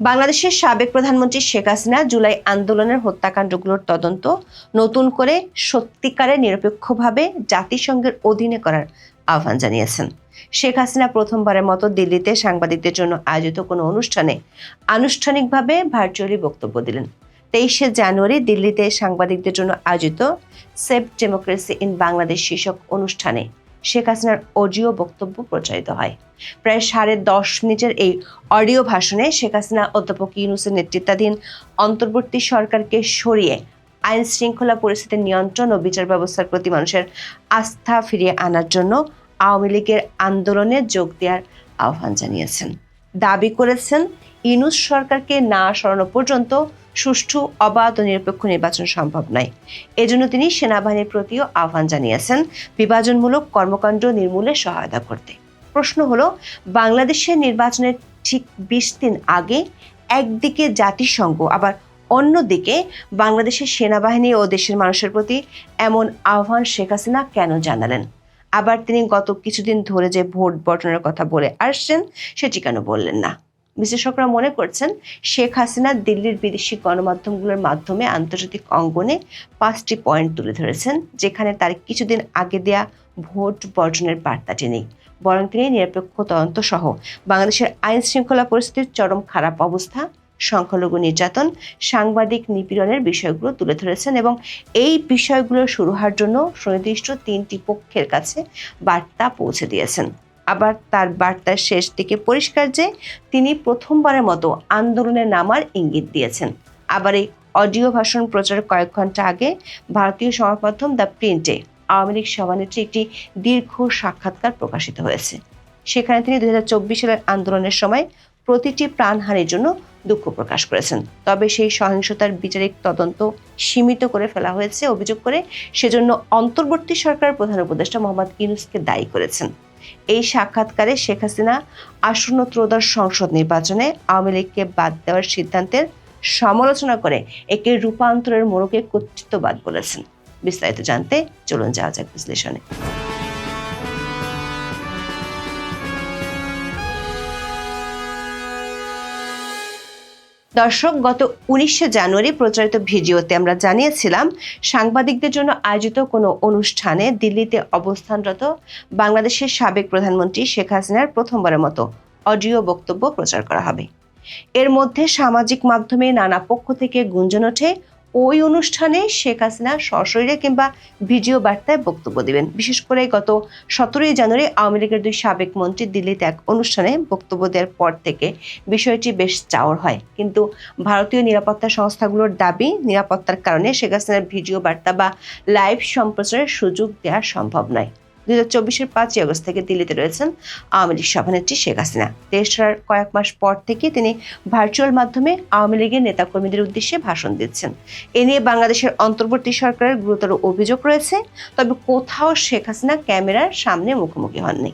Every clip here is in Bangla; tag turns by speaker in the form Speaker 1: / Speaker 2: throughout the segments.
Speaker 1: বাংলাদেশের সাবেক প্রধানমন্ত্রী শেখ হাসিনা জুলাই আন্দোলনের হত্যাকাণ্ডগুলোর তদন্ত নতুন করে সত্যিকারে নিরপেক্ষভাবে জাতিসংঘের অধীনে করার আহ্বান জানিয়েছেন। শেখ হাসিনা প্রথমবারের মতো দিল্লিতে সাংবাদিকদের জন্য আয়োজিত কোনো অনুষ্ঠানে আনুষ্ঠানিকভাবে ভার্চুয়ালি বক্তব্য দিলেন। তেইশে জানুয়ারি দিল্লিতে সাংবাদিকদের জন্য আয়োজিত সেভ ডেমোক্রেসি ইন বাংলাদেশ শীর্ষক অনুষ্ঠানে শেখ হাসিনার অডিও বক্তব্য প্রচারিত হয়। প্রায় সাড়ে দশ মিনিটের এই অডিও ভাষণে শেখ হাসিনা অধ্যাপক ইউনুসের নেতৃত্বাধীন অন্তর্বর্তী সরকারকে সরিয়ে আইন শৃঙ্খলা পরিস্থিতির নিয়ন্ত্রণ ও বিচার ব্যবস্থার প্রতি মানুষের আস্থা ফিরিয়ে আনার জন্য আওয়ামী লীগের আন্দোলনে যোগ দেওয়ার আহ্বান জানিয়েছেন। দাবি করেছেন ইনুস সরকারকে না সরানো পর্যন্ত সুষ্ঠু, অবাধ ও নিরপেক্ষ নির্বাচন সম্ভব নয়। এজন্য তিনি সেনাবাহিনীর প্রতিও আহ্বান জানিয়েছেন, বিভাজনমূলক কর্মকাণ্ড নির্মূলে সহায়তা করতে। প্রশ্ন হলো, বাংলাদেশের নির্বাচনের ঠিক বিশ দিন আগে একদিকে জাতিসংঘ, আবার অন্যদিকে বাংলাদেশের সেনাবাহিনী ও দেশের মানুষের প্রতি এমন আহ্বান শেখ হাসিনা কেন জানালেন? আবার তিনি গত কিছুদিন ধরে যে ভোট বটনের কথা বলে আসছেন, সেটি কেন বললেন না? বিশেষজ্ঞরা মনে করছেন, শেখ হাসিনা দিল্লির বিদেশি গণমাধ্যমগুলোর মাধ্যমে আন্তর্জাতিক অঙ্গনে পাঁচটি পয়েন্ট তুলে ধরেছেন, যেখানে তার কিছুদিন আগে দেয়া ভোট বর্জনের বার্তাটি নেই বরং তিনি নিরপেক্ষ তদন্ত সহ বাংলাদেশের আইন শৃঙ্খলা পরিস্থিতির চরম খারাপ অবস্থা, সংখ্যালঘু নির্যাতন, সাংবাদিক নিপীড়নের বিষয়গুলো তুলে ধরেছেন এবং এই বিষয়গুলো শুরু হওয়ার জন্য সুনির্দিষ্ট তিনটি পক্ষের কাছে বার্তা পৌঁছে দিয়েছেন। আবার তার বার্তার শেষ দিকে পরিষ্কার যে তিনি প্রথমবারের মতো আন্দোলনে নামার ইঙ্গিত দিয়েছেন। আবার এই অডিও ভাষণ প্রচারের কয়েক ঘণ্টা আগে ভারতীয় সংবাদ মাধ্যম দ্য প্রিন্টে আওয়ামী লীগ সভানেত্রী একটি দীর্ঘ সাক্ষাৎকার প্রকাশিত হয়েছে। সেখানে তিনি দুই হাজার চব্বিশ সালের আন্দোলনের সময় প্রতিটি প্রাণহানির জন্য দুঃখ প্রকাশ করেছেন। তবে সেই সহিংসতার বিচারিক তদন্ত সীমিত করে ফেলা হয়েছে অভিযোগ করে সেজন্য অন্তর্বর্তী সরকার প্রধান উপদেষ্টা মোহাম্মদ ইউনুসকে দায়ী করেছেন। এই সাক্ষাৎকারে শেখ হাসিনা আসন্ন ত্রোদশ সংসদ নির্বাচনে আওয়ামী লীগকে বাদ দেওয়ার সিদ্ধান্তের সমালোচনা করে একে রূপান্তরের মোড়কে কর্তৃত্ববাদ বলেছেন। বিস্তারিত জানতে চলুন যাওয়া যাক বিশ্লেষণে। দর্শক, গত উনিশে জানুয়ারি প্রচারিত ভিডিওতে আমরা জানিয়েছিলাম, সাংবাদিকদের জন্য আয়োজিত কোনো অনুষ্ঠানে দিল্লিতে অবস্থানরত বাংলাদেশের সাবেক প্রধানমন্ত্রী শেখ হাসিনার প্রথমবারের মতো অডিও বক্তব্য প্রচার করা হবে। এর মধ্যে সামাজিক মাধ্যমে নানা পক্ষ থেকে গুঞ্জন ওঠে ওই অনুষ্ঠানে শেখ হাসিনা সশরীরে কিংবা ভিডিও বার্তায় বক্তব্য দিবেন। বিশেষ করে গত সতেরোই জানুয়ারি আওয়ামী লীগের দুই সাবেক মন্ত্রী দিল্লিতে এক অনুষ্ঠানে বক্তব্য দেওয়ার পর থেকে বিষয়টি বেশ চাওয়ার হয়। কিন্তু ভারতীয় নিরাপত্তা সংস্থাগুলোর দাবি, নিরাপত্তার কারণে শেখ হাসিনার ভিডিও বার্তা বা লাইভ সম্প্রচারের সুযোগ দেওয়া সম্ভব নয়। দুই হাজার চব্বিশের পাঁচই আগস্ট থেকে দিল্লিতে রয়েছেন আওয়ামী লীগ সভানেত্রী শেখ হাসিনা। ছাড়ার কয়েক মাস পর থেকে তিনি ভার্চুয়াল মাধ্যমে আওয়ামী লীগের নেতাকর্মীদের উদ্দেশ্যে ভাষণ দিচ্ছেন। এ নিয়ে বাংলাদেশের অন্তর্বর্তী সরকারের গুরুতর অভিযোগ রয়েছে, তবে কোথাও শেখ হাসিনা ক্যামেরার সামনে মুখোমুখি হননি।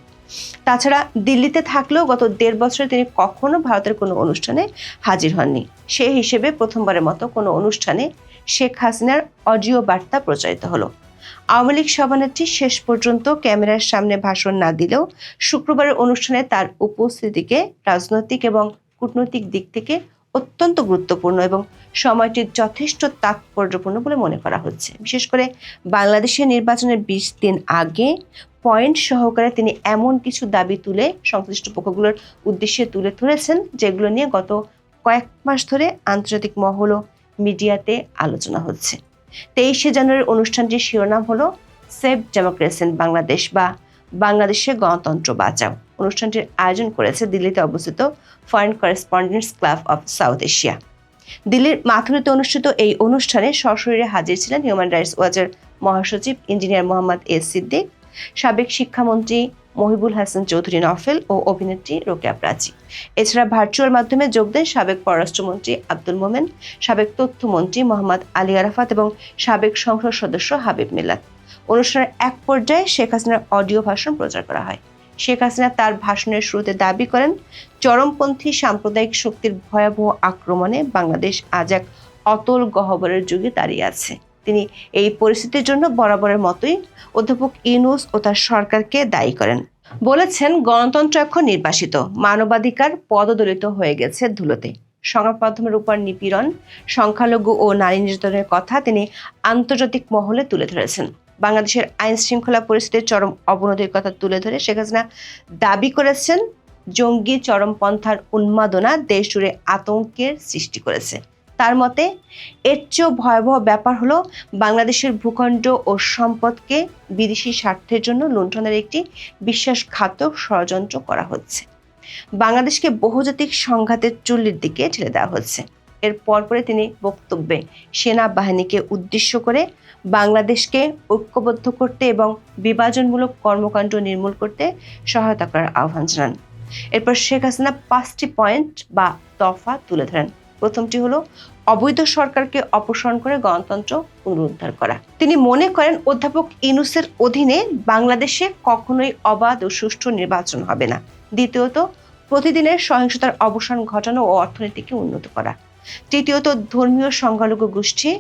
Speaker 1: তাছাড়া দিল্লিতে থাকলেও গত দেড় বছরে তিনি কখনো ভারতের কোনো অনুষ্ঠানে হাজির হননি। সে হিসেবে প্রথমবারের মতো কোনো অনুষ্ঠানে শেখ হাসিনার অডিও বার্তা প্রচারিত হলো। আওয়ামী লীগ সভানেত্রী শেষ পর্যন্ত ক্যামেরার সামনে ভাষণ না দিলেও শুক্রবারের অনুষ্ঠানে তার উপস্থিতিকে রাজনৈতিক এবং কূটনৈতিক দিক থেকে অত্যন্ত গুরুত্বপূর্ণ এবং সময়টি যথেষ্ট তাৎপর্যপূর্ণ বলে মনে করা হচ্ছে। বিশেষ করে বাংলাদেশের নির্বাচনের বিশ দিন আগে পয়েন্ট সহকারে তিনি এমন কিছু দাবি তুলে সংশ্লিষ্ট পক্ষগুলোর উদ্দেশ্যে তুলে ধরেছেন, যেগুলো নিয়ে গত কয়েক মাস ধরে আন্তর্জাতিক মহল ও মিডিয়াতে আলোচনা হচ্ছে। তেইশে জানুয়ারির অনুষ্ঠানটির শিরোনাম হলো সেভ ডেমোক্রেসি ইন বাংলাদেশ বা বাংলাদেশে গণতন্ত্র বাঁচাও। অনুষ্ঠানটির আয়োজন করেছে দিল্লিতে অবস্থিত foreign correspondents club of South Asia দিল্লির মাথুরিতে অনুষ্ঠিত এই অনুষ্ঠানে সশরীরে হাজির ছিলেন হিউম্যান রাইটস ওয়াচের মহাসচিব ইঞ্জিনিয়ার মোহাম্মদ এস সিদ্দিক। সাবেক শিক্ষামন্ত্রী মহিবুল হাসান চৌধুরী নফেল ও অভিনেত্রী রোকেয়া প্রাচী। এছাড়া ভার্চুয়াল মাধ্যমে যোগ দেন সাবেক পররাষ্ট্রমন্ত্রী আব্দুল মোমেন, সাবেক তথ্যমন্ত্রী মোহাম্মদ আলী আরাফাত এবং সাবেক সংসদ সদস্য হাবিব মিল্লাত অনুষ্ঠানের এক পর্যায়ে শেখ হাসিনার অডিও ভাষণ প্রচার করা হয়। শেখ হাসিনা তার ভাষণের শুরুতে দাবি করেন, চরমপন্থী সাম্প্রদায়িক শক্তির ভয়াবহ আক্রমণে বাংলাদেশ আজ এক অতল গহ্বরের যুগে দাঁড়িয়ে আছে। তিনি এই পরিস্থিতির জন্য বরাবরের মতোই অধ্যাপক ইউনুস ও তার সরকারকে দায়ী করেন। বলেছেন, গণতন্ত্র এখন নির্বাসিত। মানবাধিকার পদদলিত হয়ে গেছে ধুলোতে। সংবাদ মাধ্যমের উপর নিপীড়ন, সংখ্যালঘু ও নারী নির্যাতনের কথা তিনি আন্তর্জাতিক মহলে তুলে ধরেছেন। বাংলাদেশের আইন শৃঙ্খলা পরিস্থিতির চরম অবনতির কথা তুলে ধরে শেখ হাসিনা দাবি করেছেন, জঙ্গি চরমপন্থার উন্মাদনা দেশ জুড়ে আতঙ্কের সৃষ্টি করেছে। তার মতে, এর চেয়েও ভয়াবহ ব্যাপার হলো বাংলাদেশের ভূখণ্ড ও সম্পদকে বিদেশি স্বার্থের জন্য লুণ্ঠনের একটি বিশ্বাসঘাতক ষড়যন্ত্র করা হচ্ছে। বাংলাদেশকে বহুজাতিক সংঘাতের চুল্লির দিকে ঠেলে দেওয়া হচ্ছে। এর পরপরে তিনি বক্তব্যে সেনাবাহিনীকে উদ্দেশ্য করে বাংলাদেশকে ঐক্যবদ্ধ করতে এবং বিভাজনমূলক কর্মকাণ্ড নির্মূল করতে সহায়তা করার আহ্বান জানান। এরপর শেখ হাসিনা পাঁচটি পয়েন্ট বা দফা তুলে ধরেন। প্রথমটি হলো, অবৈধ সরকারকে অপসারণ করে গণতন্ত্র পুনরুদ্ধার করা। তিনি মনে করেন অধ্যাপক ইনুসের অধীনে বাংলাদেশে কখনোই অবাধ ও সুষ্ঠু নির্বাচন হবে না। দ্বিতীয়ত, প্রতিদিনের সহিংসতার অবসান ঘটানো ও অর্থনীতিকে উন্নত করা। তৃতীয়ত, ধর্মীয় সংখ্যালঘু গোষ্ঠী,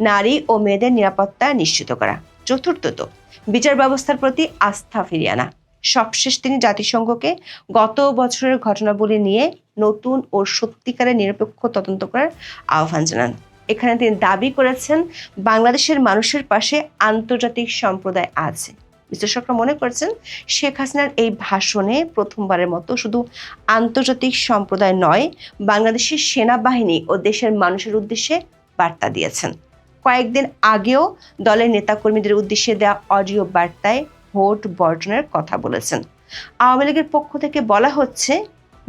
Speaker 1: নারী ও মেয়েদের নিরাপত্তা নিশ্চিত করা। চতুর্থত, বিচার ব্যবস্থার প্রতি আস্থা ফিরিয়ে আনা। সবশেষ তিনি জাতিসংঘকে গত বছরের ঘটনাবলী নিয়ে নতুন ও সত্যিকারের নিরপেক্ষ তদন্ত করার আহ্বান জানান। এখানে তিনি দাবি করেছেন, বাংলাদেশের মানুষের পাশে আন্তর্জাতিক সম্প্রদায় আছে। বিশ্লেষকরা মনে করছেন, শেখ হাসিনার এই ভাষণে প্রথমবারের মতো শুধু আন্তর্জাতিক সম্প্রদায় নয়, বাংলাদেশের সেনাবাহিনী ও দেশের মানুষের উদ্দেশ্যে বার্তা দিয়েছেন। কয়েকদিন আগেও দলের নেতাকর্মীদের উদ্দেশ্যে দেওয়া অডিও বার্তায় ভোট বর্জনের কথা বলেছেন। আওয়ামী লীগের পক্ষ থেকে বলা হচ্ছে,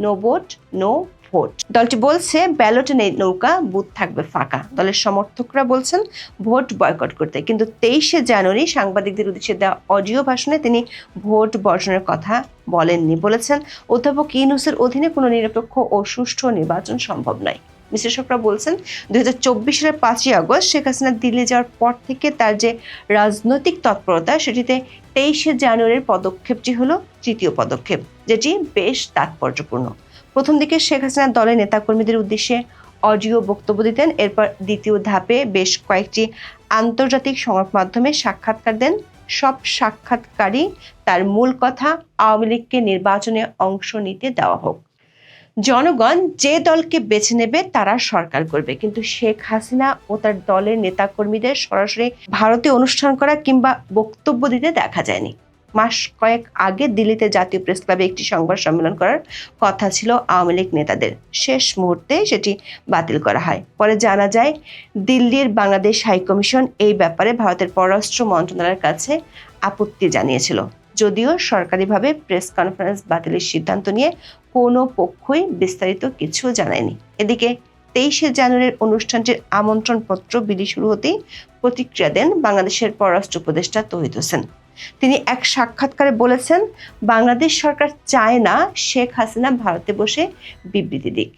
Speaker 1: নো ভোট নো ভোট। দলটি বলছে, ব্যালটে নেই নৌকা, বুথ থাকবে ফাঁকা। দলের সমর্থকরা বলছেন, ভোট বয়কট করতে। কিন্তু তেইশে জানুয়ারি সাংবাদিকদের উদ্দেশ্যে দেওয়া অডিও ভাষণে তিনি ভোট বর্জনের কথা বলেননি। বলেছেন, অধ্যাপক ইউনুসের অধীনে কোনো নিরপেক্ষ ও সুষ্ঠু নির্বাচন সম্ভব নয়। বিশ্লেষকরা বলছেন দুই হাজার চব্বিশ সালের পাঁচই আগস্ট শেখ হাসিনা দিল্লি যাওয়ার পর থেকে তার যে রাজনৈতিক তৎপরতা, সেটিতে তেইশে জানুয়ারির পদক্ষেপটি হলো তৃতীয় পদক্ষেপ, যেটি বেশ তাৎপর্যপূর্ণ। প্রথম দিকে শেখ হাসিনা দলের নেতাকর্মীদের উদ্দেশ্যে অডিও বক্তব্য দিতেন, এরপর দ্বিতীয় ধাপে বেশ কয়েকটি আন্তর্জাতিক সংবাদ মাধ্যমে সাক্ষাৎকার দেন। সব সাক্ষাৎকারই তার মূল কথা, আওয়ামী লীগকে নির্বাচনে অংশ নিতে দেওয়া হোক। জনগণ যে দলকে বেছে নেবে তারা সরকার করবে। কিন্তু শেখ হাসিনা ও তার দলের নেতাকর্মীদের সরাসরি ভারতে অনুষ্ঠান করা কিংবা বক্তব্য দিতে দেখা যায়নি। মাস কয়েক আগে দিল্লিতে জাতীয় প্রেস ক্লাবে একটি সংবাদ সম্মেলন করার কথা ছিল আওয়ামী লীগ নেতাদের। শেষ মুহূর্তে সেটি বাতিল করা হয়। পরে জানা যায়, দিল্লির বাংলাদেশ হাইকমিশন এই ব্যাপারে ভারতের পররাষ্ট্র মন্ত্রণালয়ের কাছে আপত্তি জানিয়েছিল। যদিও সরকারিভাবে প্রেস কনফারেন্স বাতিলের সিদ্ধান্ত নিয়ে কোনো পক্ষই বিস্তারিত কিছু জানায়নি। এদিকে তেইশে জানুয়ারির অনুষ্ঠানটির আমন্ত্রণপত্র বিলি শুরু হতেই প্রতিক্রিয়া দেন বাংলাদেশের পররাষ্ট্র উপদেষ্টা তহিদ হোসেন। তিনি এক সাক্ষাৎকারে বলেছেন, বাংলাদেশ সরকার চায় না শেখ হাসিনা ভারতে বসে বিবৃতি দিক।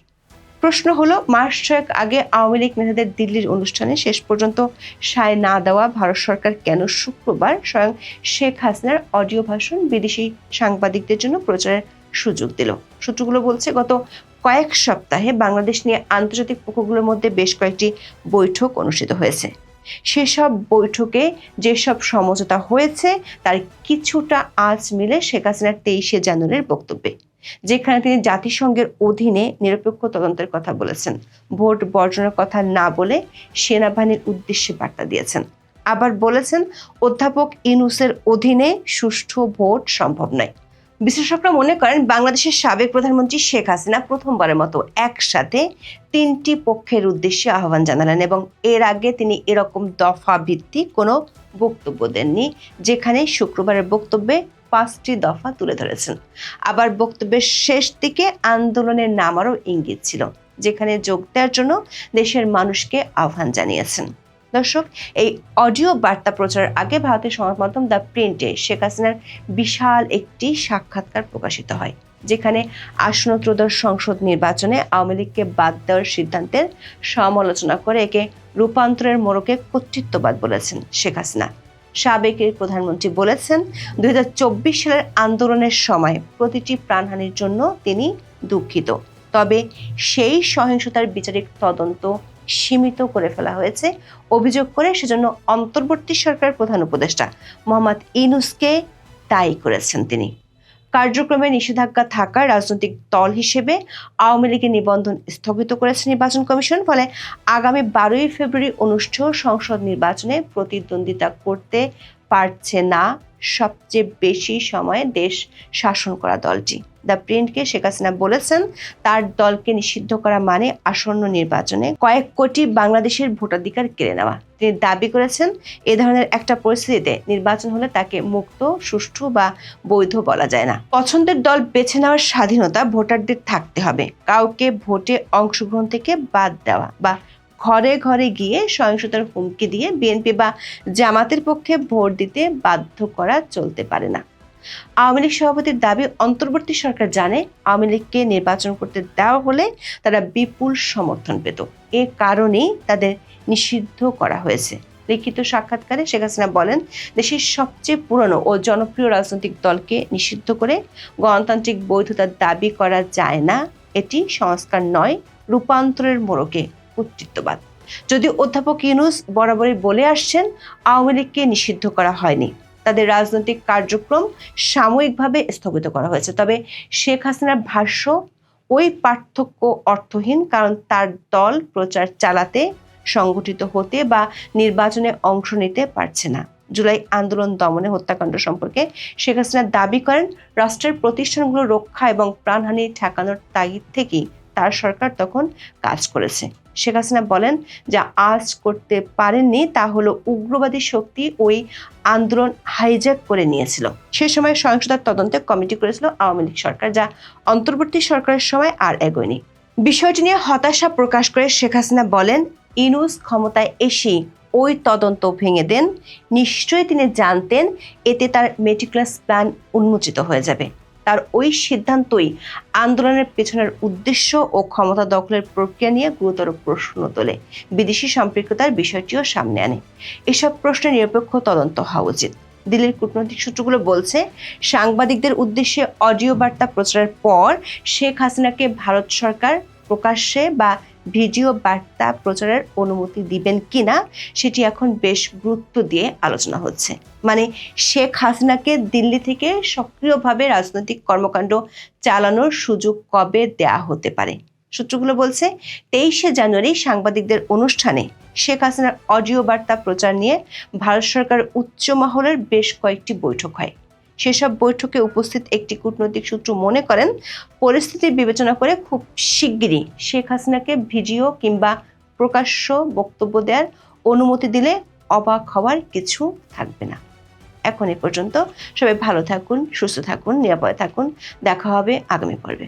Speaker 1: প্রশ্ন হলো, মাস ছয়েক আগে আওয়ামী লীগ নেতাদের দিল্লির অনুষ্ঠানে শেষ পর্যন্ত সায় না দেওয়া ভারত সরকার কেন শুক্রবার স্বয়ং শেখ হাসিনার অডিও ভাষণ বিদেশি সাংবাদিকদের জন্য প্রচারের সুযোগ দিল। সূত্রগুলো বলছে, গত কয়েক সপ্তাহে বাংলাদেশ নিয়ে আন্তর্জাতিক পক্ষগুলোর মধ্যে বেশ কয়েকটি বৈঠক অনুষ্ঠিত হয়েছে। সেসব বৈঠকে যেসব সমঝোতা হয়েছে, তার কিছুটা আজ মিলে শেখ হাসিনার তেইশে জানুয়ারির বক্তব্যে, যেখানে তিনি জাতিসংঘের অধীনে নিরপেক্ষ তদন্তের কথা বলেছেন। ভোট বর্জনের কথা না বলে সেনাবাহিনীর উদ্দেশ্যে বার্তা দিয়েছেন। আবার বলেছেন, অধ্যাপক ইনুসের অধীনে সুষ্ঠু ভোট সম্ভব নয়। বিশ্লেষকরা মনে করেন বাংলাদেশের সাবেক প্রধানমন্ত্রী শেখ হাসিনা প্রথমবারের মতো একসাথে তিনটি পক্ষের উদ্দেশ্যে আহ্বান জানালেন এবং এর আগে তিনি এরকম দফা ভিত্তিক কোনো বক্তব্য দেননি, যেখানে শুক্রবারের বক্তব্যে পাঁচটি দফা তুলে ধরেছেন। আবার বক্তব্যের শেষ দিকে আন্দোলনের নামারও ইঙ্গিত ছিল, যেখানে যোগ দেওয়ার জন্য দেশের মানুষকে আহ্বান জানিয়েছেন। দর্শক, এই অডিও বার্তা প্রচারের আগে ভারতের সংবাদ মাধ্যম দ্য প্রিন্টে শেখ হাসিনার বিশাল একটি সাক্ষাৎকার প্রকাশিত হয়, যেখানে আসন্ন ত্রয়োদশ সংসদ নির্বাচনে আওয়ামী লীগকে বাদ দেওয়ার সিদ্ধান্তের সমালোচনা করে একে রূপান্তরের মোড়কে কর্তৃত্ববাদ বলেছেন শেখ হাসিনা। সাবেক প্রধানমন্ত্রী বলেছেন, দুই হাজার চব্বিশ সালের আন্দোলনের সময় প্রতিটি প্রাণহানির জন্য তিনি দুঃখিত। তবে সেই সহিংসতার বিচারিক তদন্ত সীমিত করে ফেলা হয়েছে। অভিযোগ করে সেজন্য অন্তর্বর্তী সরকার প্রধান উপদেষ্টা মোহাম্মদ ইনুসকে দায়ী করেছেন তিনি। কার্যক্রমে নিষেধাজ্ঞা থাকা রাজনৈতিক দল হিসেবে আওয়ামী লীগের নিবন্ধন স্থগিত করেছে নির্বাচন কমিশন, ফলে আগামী বারোই ফেব্রুয়ারি অনুষ্ঠেয় সংসদ নির্বাচনে প্রতিদ্বন্দ্বিতা করতে পারছে না সবচেয়ে বেশি সময় দেশ শাসন করা দলটি। দ্য প্রিন্টকে শেখ হাসিনা বলেছেন, তার দলকে নিষিদ্ধ করা মানে আসন্ন নির্বাচনে কয়েক কোটি বাংলাদেশের ভোটাধিকার কেড়ে নেওয়া। তিনি দাবি করেছেন, এ ধরনের একটা পরিস্থিতিতে নির্বাচন হলে তাকে মুক্ত, সুষ্ঠু বা বৈধ বলা যায় না। পছন্দের দল বেছে নেওয়ার স্বাধীনতা ভোটারদের থাকতে হবে। কাউকে ভোটে অংশগ্রহণ থেকে বাদ দেওয়া বা ঘরে ঘরে গিয়ে সহিংসতার হুমকি দিয়ে বিএনপি বা জামাতের পক্ষে ভোট দিতে বাধ্য করা চলতে পারে না। আওয়ামী লীগ সভাপতির দাবি অন্তর্বর্তী সরকার জানে আওয়ামী লীগকে নির্বাচন করতে দেওয়া হলে তারা বিপুল সমর্থন পেত। এ কারণেই তাদের নিষিদ্ধ করা হয়েছে। লিখিত সাক্ষাৎকারে শেখ হাসিনা বলেন, দেশের সবচেয়ে পুরনো ও জনপ্রিয় রাজনৈতিক দলকে নিষিদ্ধ করে গণতান্ত্রিক বৈধতার দাবি করা যায় না। এটি সংস্কার নয়, রূপান্তরের মোড়কে কর্তৃত্ববাদ। যদি অধ্যাপক ইউনুস বরাবরই বলে আসছেন, আওয়ামী লীগকে নিষিদ্ধ করা হয়নি। তাদের রাজনৈতিক কার্যক্রম সাময়িকভাবে স্থগিত করা হয়েছে। তবে শেখ হাসিনার ভাষ্য, ওই পার্থক্য অর্থহীন কারণ তার দল প্রচার চালাতে, সংগঠিত হতে বা নির্বাচনে অংশ নিতে পারছে না। জুলাই আন্দোলন দমনে হত্যাকাণ্ড সম্পর্কে শেখ হাসিনা দাবি করেন, রাষ্ট্রের প্রতিষ্ঠানগুলো রক্ষা এবং প্রাণহানি ঠেকানোর তাগিদ থেকেই তার সরকার তখন কাজ করেছে। শেখ হাসিনা বলেন যা আজ করতে পারেননি, তা হলো উগ্রবাদী শক্তি ওই আন্দোলন হাইজ্যাক করে নিয়েছিল। সে সময় সহিংসতার তদন্তে কমিটি করেছিল আওয়ামী লীগ সরকার, যা অন্তর্বর্তী সরকারের সময় আর এগোয়নি বিষয়টি নিয়ে হতাশা প্রকাশ করে শেখ হাসিনা বলেন, ইনুস ক্ষমতায় এসেই ওই তদন্ত ভেঙে দেন। নিশ্চয়ই তিনি জানতেন, এতে তার মেটিকুলাস প্ল্যান উন্মোচিত হয়ে যাবে। তার ওই সিদ্ধান্তই আন্দোলনের পেছনের উদ্দেশ্য ও ক্ষমতা দখলের প্রক্রিয়া নিয়ে গুরুতর প্রশ্ন তোলে। বিদেশি সম্পৃক্ততার বিষয়টিও সামনে আনে। এসব প্রশ্নে নিরপেক্ষ তদন্ত হওয়া উচিত। দিল্লির কূটনৈতিক সূত্রগুলো বলছে, সাংবাদিকদের উদ্দেশ্যে অডিও বার্তা প্রচারের পর শেখ হাসিনাকে ভারত সরকার প্রকাশ্যে বা ভিডিও বার্তা প্রচারের অনুমতি দিবেন কিনা সেটি এখন বেশ গুরুত্ব দিয়ে আলোচনা হচ্ছে। মানে শেখ হাসিনাকে দিল্লি থেকে সক্রিয়ভাবে রাজনৈতিক কর্মকাণ্ড চালানোর সুযোগ কবে দেয়া হতে পারে? সূত্রগুলো বলছে, তেইশে জানুয়ারি সাংবাদিকদের অনুষ্ঠানে শেখ হাসিনার অডিও বার্তা প্রচার নিয়ে ভারত সরকার উচ্চ মহলের বেশ কয়েকটি বৈঠক হয়। সেসব বৈঠকে উপস্থিত একটি কূটনৈতিক সূত্র মনে করেন পরিস্থিতি বিবেচনা করে খুব শিগগিরই শেখ হাসিনাকে ভিডিও কিংবা প্রকাশ্য বক্তব্য দেওয়ার অনুমতি দিলে অবাক হওয়ার কিছু থাকবে না। এখন এ পর্যন্ত সবাই ভালো থাকুন, সুস্থ থাকুন, নিরাপদে থাকুন। দেখা হবে আগামী পর্বে।